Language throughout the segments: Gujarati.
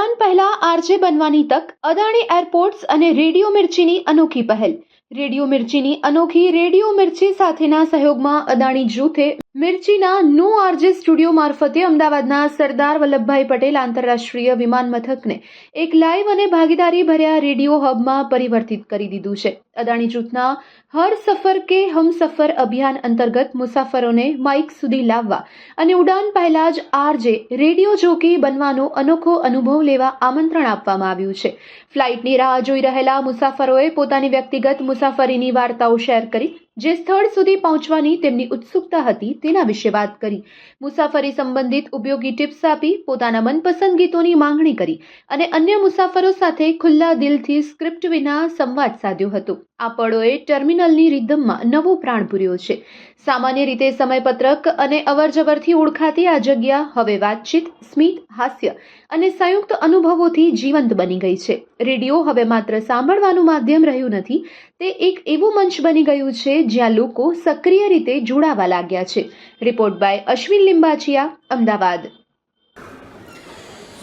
ઉડાન પહેલા આરજે બનવાની તક, અદાણી એરપોર્ટ્સ અને રેડિયો મિર્ચીની અનોખી પહેલ. રેડિયો મિર્ચીની અનોખી રેડિયો મિર્ચી સાથેના સહયોગમાં અદાણી જૂથે મિર્ચીના નો આરજે સ્ટુડિયો મારફતે અમદાવાદના સરદાર વલ્લભભાઈ પટેલ આંતરરાષ્ટ્રીય વિમાન મથકને એક લાઈવ અને ભાગીદારી ભર્યા રેડિયો હબમાં પરિવર્તિત કરી દીધું છે. અદાણી જૂથના હર સફર કે હમ સફર અભિયાન અંતર્ગત મુસાફરોને માઇક સુધી લાવવા અને ઉડાન પહેલા જ આરજે રેડિયો જોકી બનવાનો અનોખો અનુભવ લેવા આમંત્રણ આપવામાં આવ્યું છે. ફ્લાઇટની રાહ જોઈ રહેલા મુસાફરોએ પોતાની વ્યક્તિગત મુસાફરીની વાર્તાઓ શેર કરી જે સ્થળ સુધી પહોંચવાની તેમની ઉત્સુકતા હતી તેના વિશે વાત કરી. મુસાફરી સંબંધિત ઉપયોગી ટિપ્સ આપી, પોતાના મનપસંદ ગીતોની માંગણી કરી અને અન્ય મુસાફરો સાથે ખુલ્લા દિલથી સ્ક્રિપ્ટ વિના સંવાદ સાધ્યો હતો. આ પળોએ ટર્મિનલની રિધમમાં નવો પ્રાણ પૂર્યો છે. સામાન્ય રીતે સમયપત્રક અને અવરજવરથી ઓળખાતી આ જગ્યા હવે વાતચીત, સ્મિત, હાસ્ય અને સંયુક્ત અનુભવોથી જીવંત બની ગઈ છે. રેડિયો હવે માત્ર સાંભળવાનું માધ્યમ રહ્યું નથી, તે એક એવું મંચ બની ગયું છે જ્યાં લોકો સક્રિય રીતે જોડાવા લાગ્યા છે. Report by Ashwin Limbachiya, Ahmedabad.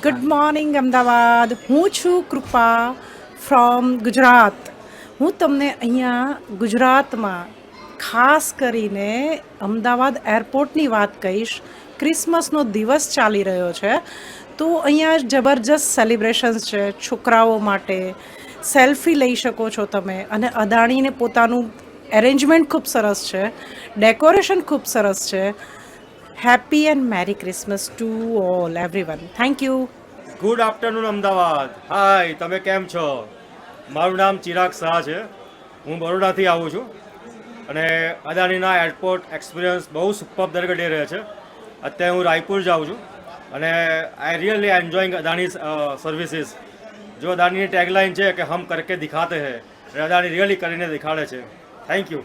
Good morning Ahmedabad. હું છું કૃપા ફ્રોમ ગુજરાત. હું તમને અહીંયા ગુજરાતમાં ખાસ કરીને અમદાવાદ એરપોર્ટની વાત કહીશ. ક્રિસમસનો દિવસ ચાલી રહ્યો છે. તો અહીંયા જબરજસ્ત સેલિબ્રેશન્સ છે. છોકરાઓ માટે સેલ્ફી લઈ શકો છો તમે અને અદાણીને પોતાનું એરેન્જમેન્ટ ખૂબ સરસ છે. ડેકોરેશન ખૂબ સરસ છે. Happy and merry Christmas to all everyone thank you good afternoon Ahmedabad hi તમે કેમ છો? મારું નામ ચિરાગ શાહ છે. હું બરોડાથી આવું છું. અને અદાણીના એરપોર્ટ એક્સપિરિયન્સ બહુ સુપર દરેક ડે રહે છે. અત્યારે હું રાયપુર જાઉં છું. અને I really enjoying Adani services જો અદાણીની ટેગલાઇન છે કે હમ કરકે દિખાતે હૈ અદાણી રિયલી કરીને દેખાડે છે. Thank you